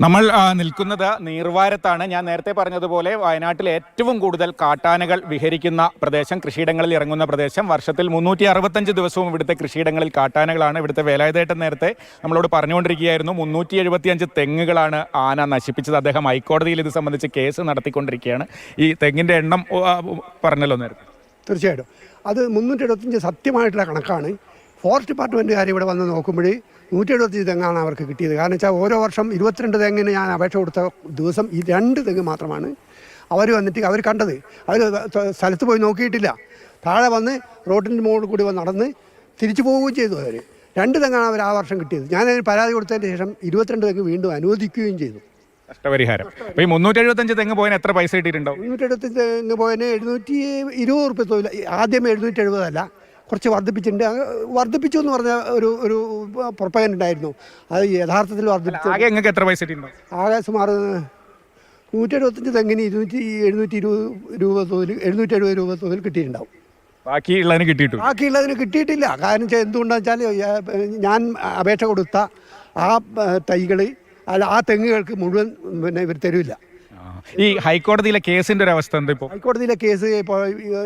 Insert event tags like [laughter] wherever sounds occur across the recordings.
നമ്മൾ നിൽക്കുന്നത് നീർവാരത്താണ്. ഞാൻ നേരത്തെ പറഞ്ഞതുപോലെ വയനാട്ടിലെ ഏറ്റവും കൂടുതൽ കാട്ടാനകൾ വിഹരിക്കുന്ന പ്രദേശം കൃഷിയിടങ്ങളിൽ ഇറങ്ങുന്ന പ്രദേശം. വർഷത്തിൽ മുന്നൂറ്റി അറുപത്തഞ്ച് ദിവസവും ഇവിടുത്തെ കൃഷിയിടങ്ങളിൽ കാട്ടാനകളാണ് ഇവിടുത്തെ വേലായുധേട്ടൻ നേരത്തെ നമ്മളോട് പറഞ്ഞുകൊണ്ടിരിക്കുകയായിരുന്നു. മുന്നൂറ്റി എഴുപത്തിയഞ്ച് തെങ്ങുകളാണ് ആന നശിപ്പിച്ചത്. അദ്ദേഹം ഹൈക്കോടതിയിൽ ഇത് സംബന്ധിച്ച് കേസ് നടത്തിക്കൊണ്ടിരിക്കുകയാണ്. ഈ തെങ്ങിന്റെ എണ്ണം പറഞ്ഞല്ലോ നേരത്തെ. തീർച്ചയായിട്ടും. അത് മുന്നൂറ്റി എഴുപത്തഞ്ച് സത്യമായിട്ടുള്ള കണക്കാണ്. ഫോറസ്റ്റ് ഡിപ്പാർട്ട്മെന്റുകാർ ഇവിടെ വന്ന് നോക്കുമ്പോഴേ നൂറ്റി എഴുപത്തി തെങ്ങാണ് അവർക്ക് കിട്ടിയത്. കാരണം വെച്ചാൽ ഓരോ വർഷം ഇരുപത്തിരണ്ട് തെങ്ങിന് ഞാൻ അപേക്ഷ കൊടുത്ത ദിവസം ഈ രണ്ട് തെങ്ങ് മാത്രമാണ് അവർ വന്നിട്ട് അവർ കണ്ടത്. അവർ സ്ഥലത്ത് പോയി നോക്കിയിട്ടില്ല. താഴെ വന്ന് റോഡിന്റെ മുകളിൽ കൂടി വന്ന് നടന്ന് തിരിച്ചു പോവുകയും ചെയ്തു അവർ രണ്ട് തെങ്ങാണ് അവർ ആ വർഷം കിട്ടിയത്. ഞാനതിന് പരാതി കൊടുത്തതിന് ശേഷം ഇരുപത്തിരണ്ട് തെങ്ങ് വീണ്ടും അനുവദിക്കുകയും ചെയ്തു. നഷ്ടപരിഹാരം. അപ്പോൾ ഈ മുന്നൂറ്റി എഴുപത്തഞ്ച് തെങ്ങ് പോയതിന് എത്ര പൈസ കിട്ടിയിട്ടുണ്ടാവും? മുന്നൂറ്റി എഴുപത്തഞ്ച് തെങ്ങ് പോയതിന് എഴുന്നൂറ്റി ഇരുപത് റുപ്യ തൊഴിൽ ആദ്യം എഴുന്നൂറ്റി എഴുപതല്ല കുറച്ച് വർദ്ധിപ്പിച്ചിട്ടുണ്ട്. വർദ്ധിപ്പിച്ചു എന്ന് പറഞ്ഞ ഒരു ഒരു പുറപ്പകൻ ഉണ്ടായിരുന്നു. അത് യഥാർത്ഥത്തിൽ വർദ്ധിപ്പിച്ചു. ആകെ നിങ്ങൾക്ക് എത്ര പൈസ ആകെ സുമാർ നൂറ്റി എഴുപത്തഞ്ച് തെങ്ങിന് ഇരുന്നൂറ്റി എഴുന്നൂറ്റി ഇരുപത് രൂപ തോതിൽ എഴുന്നൂറ്റി എഴുപത് രൂപ തോതിൽ കിട്ടിയിട്ടുണ്ടാവും. ബാക്കിയുള്ളതിന് കിട്ടിയിട്ടുണ്ട്? ബാക്കിയുള്ളതിന് കിട്ടിയിട്ടില്ല. കാരണം എന്തുകൊണ്ടാണ് എന്തുകൊണ്ടാണെന്ന് വെച്ചാൽ ഞാൻ അപേക്ഷ കൊടുത്ത ആ തൈകൾ അല്ല ആ തെങ്ങുകൾക്ക് മുഴുവൻ പിന്നെ ഇവർ തരില്ല. ഈ ഹൈക്കോടതിയിലെ കേസിന്റെ ഒരു അവസ്ഥ എന്താ ഇപ്പോൾ? ഹൈക്കോടതിയിലെ കേസ് ഇപ്പോൾ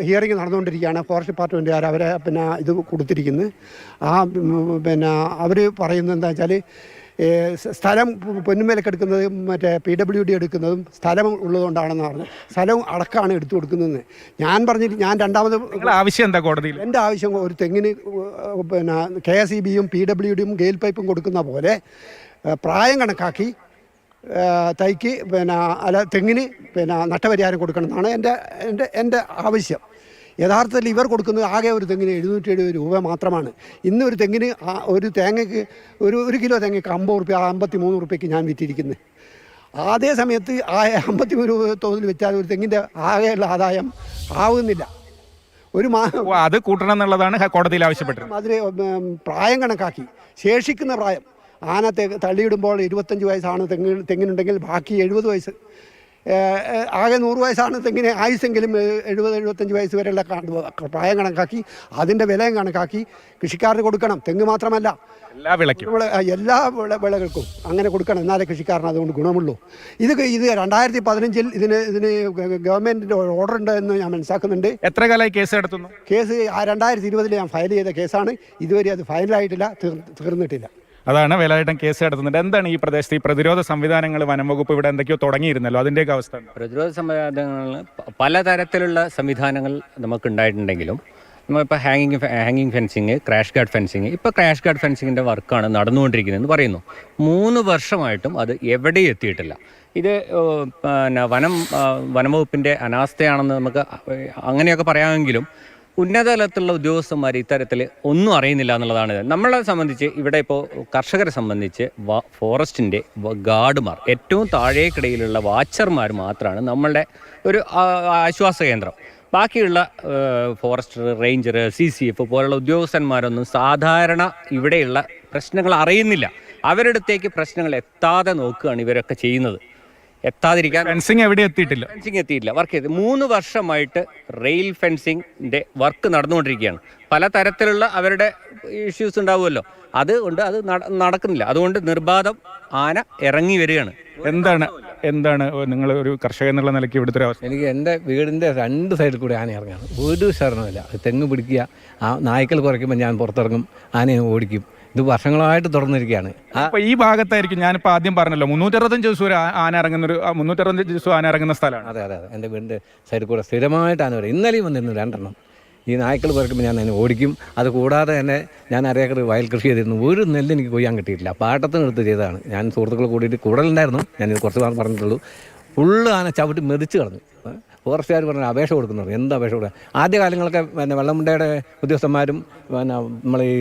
ഹിയറിംഗ് നടന്നുകൊണ്ടിരിക്കുകയാണ്. ഫോറസ്റ്റ് ഡിപ്പാർട്ട്മെന്റുകാർ അവരെ പിന്നെ ഇത് കൊടുത്തിരിക്കുന്നത്. ആ പിന്നെ അവർ പറയുന്നത് എന്താ വെച്ചാൽ സ്ഥലം പൊന്നുമേലൊക്കെ എടുക്കുന്നത് മറ്റേ പി ഡബ്ല്യു ഡി എടുക്കുന്നതും സ്ഥലം ഉള്ളതുകൊണ്ടാണെന്ന് പറഞ്ഞു സ്ഥലവും അടക്കമാണ് എടുത്തു കൊടുക്കുന്നതെന്ന്. ഞാൻ പറഞ്ഞിട്ട് ഞാൻ രണ്ടാമത് ആവശ്യം എന്താ കോടതിയിൽ? എന്റെ ആവശ്യം ഒരു തെങ്ങിന് പിന്നെ കെ എസ് ഇ ബിയും പി ഡബ്ല്യു ഡിയും ഗെയിൽ പൈപ്പും കൊടുക്കുന്ന പോലെ പ്രായം കണക്കാക്കി തൈക്ക് പിന്നെ അല്ല തെങ്ങിന് പിന്നെ നഷ്ടപരിഹാരം കൊടുക്കണം എന്നാണ് എന്റെ എന്റെ എന്റെ ആവശ്യം. യഥാർത്ഥത്തിൽ ഇവർ കൊടുക്കുന്നത് ആകെ ഒരു തെങ്ങിന് എഴുന്നൂറ്റി എഴുപത് രൂപ മാത്രമാണ്. ഇന്ന് ഒരു തെങ്ങിന് ഒരു തേങ്ങയ്ക്ക് ഒരു ഒരു കിലോ തേങ്ങയ്ക്ക് അമ്പത് റുപ്യ അമ്പത്തി മൂന്ന് റുപ്യക്ക് ഞാൻ വിറ്റിരിക്കുന്നത് അതേ സമയത്ത് ആ അമ്പത്തി മൂന്ന് രൂപ തോതിൽ വെച്ചാൽ ഒരു തെങ്ങിന്റെ ആകെയുള്ള ആദായം ആവുന്നില്ല. ഒരു മാ അത് കൂട്ടണം എന്നുള്ളതാണ് കോടതിയിൽ ആവശ്യപ്പെട്ടത്. അതിൽ പ്രായം കണക്കാക്കി. ശേഷിക്കുന്ന പ്രായം. ആന തെ തള്ളിയിടുമ്പോൾ ഇരുപത്തഞ്ച് വയസ്സാണ് തെങ്ങ് തെങ്ങിനുണ്ടെങ്കിൽ ബാക്കി എഴുപത് വയസ്സ്. ആകെ നൂറ് വയസ്സാണ് തെങ്ങിന് ആയുസെങ്കിലും എഴുപത് എഴുപത്തഞ്ച് വയസ്സ് വരെയുള്ള പ്രായം കണക്കാക്കി അതിന്റെ വിലയും കണക്കാക്കി കൃഷിക്കാരന് കൊടുക്കണം. തെങ്ങ് മാത്രമല്ല. എല്ലാ വിളക്കും വിള എല്ലാ വിള വിളകൾക്കും അങ്ങനെ കൊടുക്കണം. എന്നാലേ കൃഷിക്കാരന് അതുകൊണ്ട് ഗുണമുള്ളൂ. ഇത് ഇത് രണ്ടായിരത്തി പതിനഞ്ചിൽ ഇതിന് ഇതിന് ഗവൺമെന്റിന്റെ ഓർഡർ ഉണ്ട് എന്ന് ഞാൻ മനസ്സിലാക്കുന്നുണ്ട്. എത്ര കാലമായി കേസ് എടുത്തുന്നു കേസ് ആ രണ്ടായിരത്തി ഇരുപതിൽ ഞാൻ ഫയൽ ചെയ്ത കേസാണ്. ഇതുവരെ അത് ഫയലായിട്ടില്ല തീർ തീർന്നിട്ടില്ല. അതാണ് വേലായിട്ടം കേസ് നടത്തുന്നത് എന്താണ് ഈ പ്രദേശത്ത് ഈ പ്രതിരോധ സംവിധാനങ്ങൾ വനംവകുപ്പ് ഇവിടെ എന്തൊക്കെയോ തുടങ്ങിയിരുന്നല്ലോ? അതിന്റെയൊക്കെ അവസ്ഥ പ്രതിരോധ സംവിധാനങ്ങൾ പലതരത്തിലുള്ള സംവിധാനങ്ങൾ നമുക്ക് ഉണ്ടായിട്ടുണ്ടെങ്കിലും നമ്മളിപ്പോൾ ഹാങ്ങിങ് ഹാങ്ങിങ് ഫെൻസിങ് ക്രാഷ് ഗാർഡ് ഫെൻസിങ് ഇപ്പോൾ ക്രാഷ് ഗാർഡ് ഫെൻസിങ്ങിന്റെ വർക്കാണ് നടന്നുകൊണ്ടിരിക്കുന്നതെന്ന് പറയുന്നു. മൂന്ന് വർഷമായിട്ടും അത് എവിടെയും എത്തിയിട്ടില്ല. ഇത് പിന്നെ വനം വനംവകുപ്പിന്റെ അനാസ്ഥയാണെന്ന് നമുക്ക് അങ്ങനെയൊക്കെ പറയാമെങ്കിലും ഉന്നത തലത്തിലുള്ള ഉദ്യോഗസ്ഥന്മാർ ഇത്തരത്തിൽ ഒന്നും അറിയുന്നില്ല എന്നുള്ളതാണ്. നമ്മളെ സംബന്ധിച്ച് ഇവിടെ ഇപ്പോൾ കർഷകരെ സംബന്ധിച്ച് ഫോറസ്റ്റിന്റെ ഗാർഡുമാർ ഏറ്റവും താഴേക്കിടയിലുള്ള വാച്ചർമാർ മാത്രമാണ് നമ്മളുടെ ഒരു ആശ്വാസ കേന്ദ്രം. ബാക്കിയുള്ള forester ranger C C F പോലുള്ള ഉദ്യോഗസ്ഥന്മാരൊന്നും സാധാരണ ഇവിടെയുള്ള പ്രശ്നങ്ങൾ അറിയുന്നില്ല. അവരുടെ അടുത്തേക്ക് പ്രശ്നങ്ങൾ എത്താതെ നോക്കുകയാണ് ഇവരൊക്കെ ചെയ്യുന്നത്. എത്താതിരിക്കാൻ ഫെൻസിങ് എവിടെ എത്തിയിട്ടില്ല. ഫെൻസിങ് എത്തിയിട്ടില്ല. വർക്ക് ചെയ്ത്. മൂന്ന് വർഷമായിട്ട് റെയിൽ ഫെൻസിങ്ങിന്റെ വർക്ക് നടന്നുകൊണ്ടിരിക്കുകയാണ്. പല തരത്തിലുള്ള അവരുടെ ഇഷ്യൂസ് ഉണ്ടാവുമല്ലോ. അതുകൊണ്ട് അത് നടക്കുന്നില്ല. അതുകൊണ്ട് നിർബാധം ആന ഇറങ്ങി വരികയാണ്. എന്താണ് എന്താണ് നിങ്ങൾ ഒരു കർഷകൻ എന്നുള്ള നിലയ്ക്ക് ഇവിടുത്തെ ഒരു അവസ്ഥ? എനിക്ക് എന്റെ വീടിന്റെ രണ്ട് സൈഡിൽ കൂടി ആന ഇറങ്ങാണ്. ഒരു ശരണമില്ല തെങ്ങ് പിടിക്കുക ആ നായ്ക്കൾ കുറയ്ക്കുമ്പോൾ ഞാൻ പുറത്തിറങ്ങും ആനയെ ഓടിക്കും. ഇത് വർഷങ്ങളായിട്ട് തുറന്നിരിക്കുകയാണ് അപ്പൊ ഈ ഭാഗത്തായിരിക്കും ഞാനിപ്പോ ആദ്യം പറഞ്ഞല്ലോ മുന്നൂറ്ററുപത്തഞ്ച് ദിവസം ഒരു ആന ഇറങ്ങുന്ന ഒരു മുന്നൂറ്ററുപത്തഞ്ച് ദിവസം ആന ഇറങ്ങുന്ന സ്ഥലമാണ്. അതെ അതെ അതെ. എന്റെ വീടിന്റെ സൈഡിൽ കൂടെ സ്ഥിരമായിട്ട് ആന വരും. ഇന്നലെയും വന്നിരുന്നു രണ്ടെണ്ണം. ഈ നായ്ക്കൾ പറക്കുമ്പോൾ ഞാൻ അതിനെ ഓടിക്കും. അത് കൂടാതെ തന്നെ ഞാൻ അരേക്കർ വയൽ കൃഷി ചെയ്തിരുന്നു. ഒരു നെല്ല് എനിക്ക് കൊയ്യാൻ കിട്ടിയിട്ടില്ല. പാട്ടത്തിന് എടുത്ത് ചെയ്തതാണ്. ഞാൻ സുഹൃത്തുക്കൾ കൂടിയിട്ട് കൂടുതലുണ്ടായിരുന്നു ഞാനിത് കുറച്ച് പറഞ്ഞിട്ടുള്ളൂ. ഫുള്ള് ആന ചവിട്ടി മെതിച്ച് കളഞ്ഞു. ഫോറസ്റ്റുകാർ പറഞ്ഞ അപേക്ഷ കൊടുക്കുന്നത് എന്ത് അപേക്ഷ കൊടുക്കുക ആദ്യ കാലങ്ങളൊക്കെ പിന്നെ വെള്ളമുണ്ടയുടെ ഉദ്യോഗസ്ഥന്മാരും പിന്നെ നമ്മൾ ഈ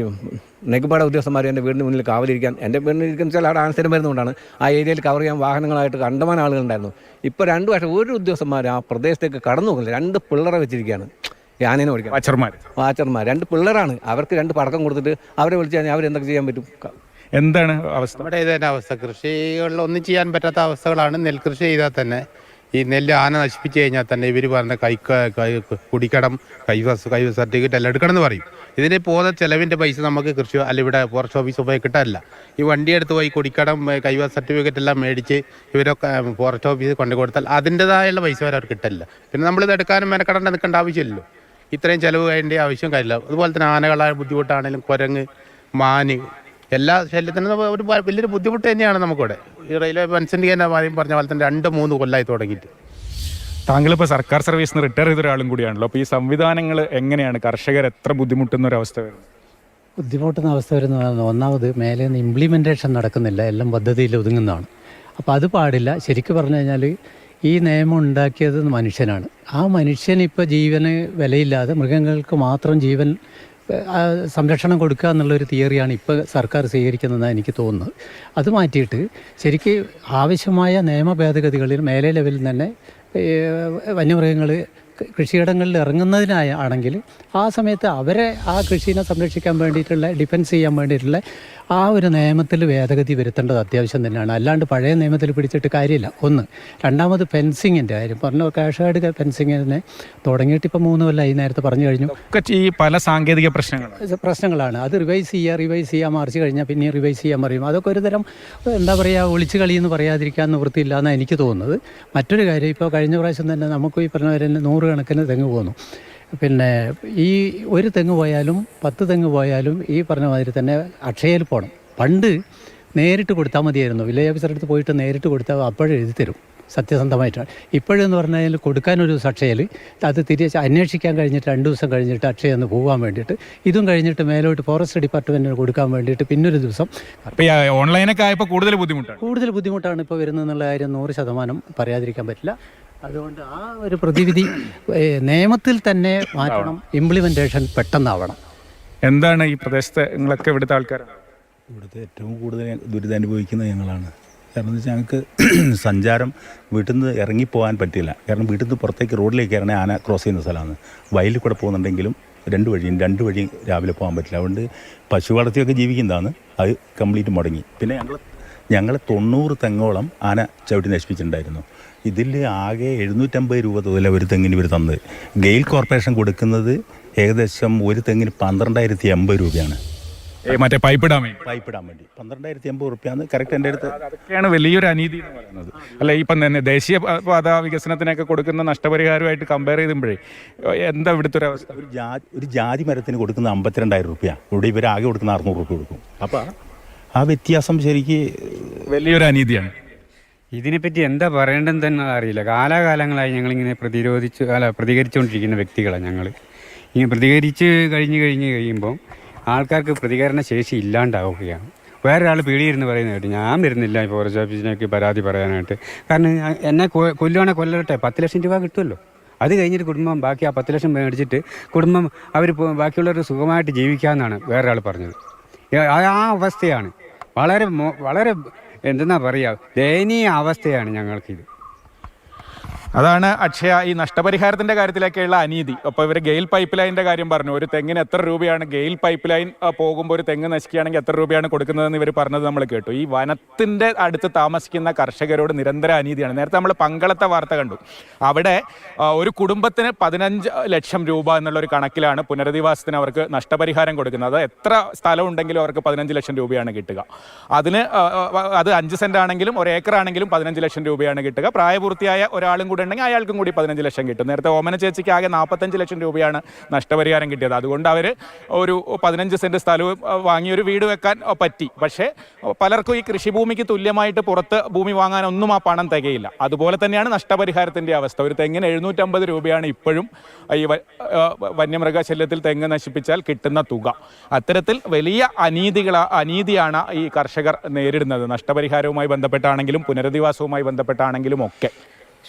നെയ്ക്കുപാട ഉദ്യോഗസ്ഥന്മാരും എന്റെ വീടിന് മുന്നിൽ കാവലിരിക്കാൻ എന്റെ വീടിന് ഇരിക്കുന്ന വെച്ചാൽ അവിടെ ആൻസരം വരുന്നതുകൊണ്ടാണ് ആ ഏരിയയിൽ കവർ ചെയ്യാൻ വാഹനങ്ങളായിട്ട് കണ്ടമാനം ആളുകളുണ്ടായിരുന്നു ഇപ്പോൾ രണ്ട് വർഷം ഒരു ഉദ്യോഗസ്ഥന്മാർ ആ പ്രദേശത്തേക്ക് കടന്നു പോകുന്നില്ല. രണ്ട് പിള്ളേരെ വെച്ചിരിക്കുകയാണ്. ഞാനേന ആനേനെ ഓടിക്കാൻ. വാച്ചർമാർ വാച്ചർമാർ രണ്ട് പിള്ളേരാണ്. അവർക്ക് രണ്ട് പടക്കം കൊടുത്തിട്ട് അവരെ വിളിച്ചു കഴിഞ്ഞാൽ അവരെന്തൊക്കെ ചെയ്യാൻ പറ്റും? എന്താണ് അവസ്ഥ? ഇവിടെ ഇത് തന്നെ അവസ്ഥ. കൃഷികളിൽ ഒന്നും ചെയ്യാൻ പറ്റാത്ത അവസ്ഥകളാണ് നെൽകൃഷി ചെയ്താൽ തന്നെ. ഈ നെല്ല് ആന നശിപ്പിച്ചു കഴിഞ്ഞാൽ തന്നെ ഇവർ പറഞ്ഞ കൈ കൈ കുടിക്കടം കൈവസ് കൈ സർട്ടിഫിക്കറ്റ് എല്ലാം എടുക്കണം എന്ന് പറയും. ഇതിന് പോകുന്ന ചിലവിന്റെ പൈസ നമുക്ക് കൃഷി അല്ല ഇവിടെ ഫോറസ്റ്റ് ഓഫീസ് പോയി കിട്ടാനില്ല ഈ വണ്ടി എടുത്ത് പോയി കുടിക്കടം കൈവസ് സർട്ടിഫിക്കറ്റ് എല്ലാം മേടിച്ച് ഇവരൊക്കെ ഫോറസ്റ്റ് ഓഫീസിൽ കൊണ്ടു കൊടുത്താൽ അതിന്റെതായുള്ള പൈസ വരെ അവർ കിട്ടില്ല പിന്നെ ഇത് എടുക്കാനും മെനക്കെടേണ്ട നിൽക്കേണ്ട ആവശ്യമില്ലല്ലോ. ഇത്രയും ചിലവ് വേണ്ട ആവശ്യം കാര്യമില്ല. അതുപോലെ തന്നെ ആനകളായ ബുദ്ധിമുട്ടാണെങ്കിലും കുരങ്ങ് മാന് എല്ലാ ശല്യത്തിനും ഒരു വലിയൊരു ബുദ്ധിമുട്ട് തന്നെയാണ് നമുക്കിവിടെ. ഈ റെയിൽവേ പെൻഷന്റെ തന്നെ ആദ്യം പറഞ്ഞ പോലെ തന്നെ രണ്ട് മൂന്ന് കൊല്ലമായി തുടങ്ങിയിട്ട്. താങ്കളിപ്പോൾ സർക്കാർ സർവീസിൽ നിന്ന് റിട്ടയർ ചെയ്ത ഒരാളും കൂടിയാണല്ലോ. അപ്പോൾ ഈ സംവിധാനങ്ങൾ എങ്ങനെയാണ്? കർഷകർ എത്ര ബുദ്ധിമുട്ടുന്ന ഒരു അവസ്ഥ വരുന്നത് ബുദ്ധിമുട്ടുന്ന അവസ്ഥ വരുന്ന ഒന്നാമത് മേലെ നിന്ന് ഇംപ്ലിമെന്റേഷൻ നടക്കുന്നില്ല. എല്ലാം പദ്ധതിയിൽ ഒതുങ്ങുന്നതാണ്. അപ്പോൾ അത് പാടില്ല. ശരിക്കും പറഞ്ഞു കഴിഞ്ഞാൽ ഈ നിയമം ഉണ്ടാക്കിയത് മനുഷ്യനാണ്. ആ മനുഷ്യൻ ഇപ്പോൾ ജീവന് വിലയില്ലാതെ മൃഗങ്ങൾക്ക് മാത്രം ജീവൻ സംരക്ഷണം കൊടുക്കുക എന്നുള്ളൊരു തിയറിയാണ് ഇപ്പോൾ സർക്കാർ സ്വീകരിക്കുന്നതെന്നാണ് എനിക്ക് തോന്നുന്നത്. അത് മാറ്റിയിട്ട് ശരിക്ക് ആവശ്യമായ നിയമ ഭേദഗതികളിൽ മേലെ ലെവലിൽ തന്നെ വന്യമൃഗങ്ങൾ കൃഷിയിടങ്ങളിൽ ഇറങ്ങുന്നതിനായ ആണെങ്കിൽ ആ സമയത്ത് അവരെ ആ കൃഷിനെ സംരക്ഷിക്കാൻ വേണ്ടിയിട്ടുള്ള ഡിഫെൻസ് ചെയ്യാൻ വേണ്ടിയിട്ടുള്ള ആ ഒരു നിയമത്തിൽ ഭേദഗതി വരുത്തേണ്ടത് അത്യാവശ്യം തന്നെയാണ്. അല്ലാണ്ട് പഴയ നിയമത്തിൽ പിടിച്ചിട്ട് കാര്യമില്ല. ഒന്ന് രണ്ടാമത് ഫെൻസിങ്ങിന്റെ കാര്യം. പറഞ്ഞ കാഷാട് ഫെൻസിങ്ങിനെ തുടങ്ങിയിട്ട് ഇപ്പോൾ മൂന്ന് കൊല്ലം ഈ നേരത്തെ പറഞ്ഞു കഴിഞ്ഞു. ഈ പല സാങ്കേതിക പ്രശ്നങ്ങൾ പ്രശ്നങ്ങളാണ്. അത് റിവൈസ് ചെയ്യുക റിവൈസ് ചെയ്യാൻ മറിച്ച് കഴിഞ്ഞാൽ പിന്നെ റിവൈസ് ചെയ്യാൻ പറയും. അതൊക്കെ ഒരു തരം എന്താ പറയുക ഒളിച്ചു കളിയെന്ന് പറയാതിരിക്കാൻ നിവൃത്തിയില്ല എന്നാണ് എനിക്ക് തോന്നുന്നത്. മറ്റൊരു കാര്യം ഇപ്പോൾ കഴിഞ്ഞ പ്രാവശ്യം തന്നെ നമുക്ക് ഈ പറഞ്ഞ പോലെ തന്നെ നൂറുകണക്കിന് തെങ്ങ് പോന്നു. പിന്നെ ഈ ഒരു തെങ്ങ് പോയാലും പത്ത് തെങ്ങ് പോയാലും ഈ പറഞ്ഞ മാതിരി തന്നെ അക്ഷയയിൽ പോകണം പണ്ട് നേരിട്ട് കൊടുത്താൽ മതിയായിരുന്നു. വില്ലേജ് ഓഫീസറെ അടുത്ത് പോയിട്ട് നേരിട്ട് കൊടുത്താൽ അപ്പോഴും എഴുതി തരും. സത്യസന്ധമായിട്ടാണ്. ഇപ്പോഴെന്ന് പറഞ്ഞാൽ കൊടുക്കാനൊരു അക്ഷയയിൽ അത് തിരിച്ച് അന്വേഷിക്കാൻ കഴിഞ്ഞിട്ട് രണ്ട് ദിവസം കഴിഞ്ഞിട്ട് അക്ഷയ ഒന്ന് പോകാൻ വേണ്ടിയിട്ട് ഇതും കഴിഞ്ഞിട്ട് മേലോട്ട് ഫോറസ്റ്റ് ഡിപ്പാർട്ട്മെന്റിന് കൊടുക്കാൻ വേണ്ടിയിട്ട് പിന്നൊരു ദിവസം ഓൺലൈനൊക്കെ ആയപ്പോൾ കൂടുതൽ ബുദ്ധിമുട്ടാണ്. കൂടുതൽ ബുദ്ധിമുട്ടാണ് ഇപ്പോൾ വരുന്നതെന്നുള്ള കാര്യം നൂറ് ശതമാനം പറയാതിരിക്കാൻ പറ്റില്ല. അതുകൊണ്ട് ആ ഒരു പ്രതിവിധി നിയമത്തിൽ തന്നെ മാറ്റണം ഇംപ്ലിമെന്റേഷൻ പെട്ടെന്നാവണം. എന്താണ് ഈ പ്രദേശത്തെ നിങ്ങളൊക്കെ ഇവിടുത്തെ ആൾക്കാരാണ് ഇവിടുത്തെ ഏറ്റവും കൂടുതൽ ദുരിതം അനുഭവിക്കുന്നത് ഞങ്ങളാണ്. കാരണം എന്ന് വെച്ചാൽ ഞങ്ങൾക്ക് [clears throat] സഞ്ചാരം വീട്ടിൽ നിന്ന് ഇറങ്ങിപ്പോകാൻ പറ്റില്ല കാരണം വീട്ടിൽ നിന്ന് പുറത്തേക്ക് റോഡിലേക്ക് ഇറങ്ങി ആന ക്രോസ് ചെയ്യുന്ന സ്ഥലമാണ്. വയലിൽ കൂടെ പോകുന്നുണ്ടെങ്കിലും രണ്ട് വഴിയും രണ്ട് വഴിയും രാവിലെ പോകാൻ പറ്റില്ല. അതുകൊണ്ട് പശു വളർത്തിയൊക്കെ ജീവിക്കുന്നതാണ്. അത് കംപ്ലീറ്റ് മുടങ്ങി. പിന്നെ ഞങ്ങൾ ഞങ്ങൾ തൊണ്ണൂറ് തെങ്ങോളം ആന ചവിട്ടി നശിപ്പിച്ചിട്ടുണ്ടായിരുന്നു. ഇതിൽ ആകെ എഴുന്നൂറ്റമ്പത് രൂപ തുകല ഒരു തെങ്ങിന് ഇവർ തന്നത്. ഗെയിൽ കോർപ്പറേഷൻ കൊടുക്കുന്നത് ഏകദേശം ഒരു തെങ്ങിന് പന്ത്രണ്ടായിരത്തി അമ്പത് രൂപയാണ് മറ്റേ പൈപ്പ് ഇടാൻ വേണ്ടി. പൈപ്പ് ഇടാൻ വേണ്ടി. പന്ത്രണ്ടായിരത്തി അമ്പത് റുപ്യാണ് കറക്റ്റ് എന്റെ അടുത്ത് അതൊക്കെയാണ് വലിയൊരു അനീതി എന്ന് പറയുന്നത്. അല്ല ഇപ്പം തന്നെ ദേശീയ പാത വികസനത്തിനൊക്കെ കൊടുക്കുന്ന നഷ്ടപരിഹാരമായിട്ട് കമ്പയർ ചെയ്തുമ്പോഴേ എന്താ ഇവിടുത്തെ ഒരു അവസ്ഥ? ഒരു ജാതി ഒരു ജാതി മരത്തിന് കൊടുക്കുന്ന അമ്പത്തിരണ്ടായിരം റുപ്യ ഇവിടെ ഇവർ ആകെ കൊടുക്കുന്ന അറുന്നൂറ് റുപ്യ കൊടുക്കും. അപ്പോൾ ആ വ്യത്യാസം ശരിക്ക് വലിയൊരു അനീതിയാണ്. ഇതിനെപ്പറ്റി എന്താ പറയേണ്ടതെന്ന് തന്നെ അറിയില്ല. കാലാകാലങ്ങളായി ഞങ്ങളിങ്ങനെ പ്രതിരോധിച്ച് അല്ല പ്രതികരിച്ചുകൊണ്ടിരിക്കുന്ന വ്യക്തികളാണ് ഞങ്ങൾ ഇങ്ങനെ പ്രതികരിച്ച് കഴിഞ്ഞ് കഴിഞ്ഞ് കഴിയുമ്പോൾ ആൾക്കാർക്ക് പ്രതികരണ ശേഷി ഇല്ലാണ്ടാവുകയാണ്. വേറൊരാൾ പേടിയിരുന്ന് പറയുന്നത് കേട്ട് ഞാൻ വരുന്നില്ല ഈ ഫോറസ്റ്റ് ഓഫീസിനൊക്കെ പരാതി പറയാനായിട്ട്. കാരണം എന്നെ കൊ- കൊല്ലുവാണെ കൊല്ലട്ടെ പത്ത് ലക്ഷം രൂപ കിട്ടുമല്ലോ. അത് കഴിഞ്ഞിട്ട് കുടുംബം ബാക്കി ആ പത്ത് ലക്ഷം മേടിച്ചിട്ട് കുടുംബം അവർ ബാക്കിയുള്ളവർ സുഖമായിട്ട് ജീവിക്കാമെന്നാണ് വേറൊരാൾ പറഞ്ഞത്. ആ അവസ്ഥയാണ്. വളരെ വളരെ എന്തെന്നാ പറയുക ദയനീയ അവസ്ഥയാണ് ഞങ്ങൾക്കിത്. അതാണ് അക്ഷയ ഈ നഷ്ടപരിഹാരത്തിന്റെ കാര്യത്തിലേക്കുള്ള അനീതി. അപ്പോൾ ഇവർ ഗെയിൽ പൈപ്പ് ലൈനിന്റെ കാര്യം പറഞ്ഞു. ഒരു തെങ്ങിന് എത്ര രൂപയാണ് ഗെയിൽ പൈപ്പ് ലൈൻ പോകുമ്പോൾ ഒരു തെങ്ങ് നശിക്കുകയാണെങ്കിൽ എത്ര രൂപയാണ് കൊടുക്കുന്നതെന്ന് ഇവർ പറഞ്ഞത് നമ്മൾ കേട്ടു. ഈ വനത്തിന്റെ അടുത്ത് താമസിക്കുന്ന കർഷകരോട് നിരന്തര അനീതിയാണ്. നേരത്തെ നമ്മൾ പങ്കളത്തെ വാർത്ത കണ്ടു. അവിടെ ഒരു കുടുംബത്തിന് പതിനഞ്ച് ലക്ഷം രൂപ എന്നുള്ള ഒരു കണക്കിലാണ് പുനരധിവാസത്തിന് അവർക്ക് നഷ്ടപരിഹാരം കൊടുക്കുന്നത്. അത് എത്ര സ്ഥലം ഉണ്ടെങ്കിലും അവർക്ക് പതിനഞ്ച് ലക്ഷം രൂപയാണ് കിട്ടുക. അതിന് അത് അഞ്ച് സെന്റ് ആണെങ്കിലും ഒരു ഏക്കർ ആണെങ്കിലും പതിനഞ്ച് ലക്ഷം രൂപയാണ് കിട്ടുക. പ്രായപൂർത്തിയായ ഒരാളും കൂടെ ഉണ്ടെങ്കിൽ അയാൾക്കും കൂടി പതിനഞ്ച് ലക്ഷം കിട്ടും. നേരത്തെ ഓമന ചേച്ചിക്ക് ആകെ നാൽപ്പത്തഞ്ച് ലക്ഷം രൂപയാണ് നഷ്ടപരിഹാരം കിട്ടിയത്. അതുകൊണ്ട് അവർ ഒരു പതിനഞ്ച് സെന്റ് സ്ഥലവും വാങ്ങി ഒരു വീട് വെക്കാൻ പറ്റി. പക്ഷേ പലർക്കും ഈ കൃഷിഭൂമിക്ക് തുല്യമായിട്ട് പുറത്ത് ഭൂമി വാങ്ങാനൊന്നും ആ പണം തികയില്ല. അതുപോലെ തന്നെയാണ് നഷ്ടപരിഹാരത്തിന്റെ അവസ്ഥ. ഒരു തെങ്ങിന് എഴുന്നൂറ്റമ്പത് രൂപയാണ് ഇപ്പോഴും ഈ വന്യമൃഗശല്യത്തിൽ തെങ്ങ് നശിപ്പിച്ചാൽ കിട്ടുന്ന തുക. അത്തരത്തിൽ വലിയ അനീതികൾ അനീതിയാണ് ഈ കർഷകർ നേരിടുന്നത്. നഷ്ടപരിഹാരവുമായി ബന്ധപ്പെട്ടാണെങ്കിലും പുനരധിവാസവുമായി ബന്ധപ്പെട്ടാണെങ്കിലും ഒക്കെ.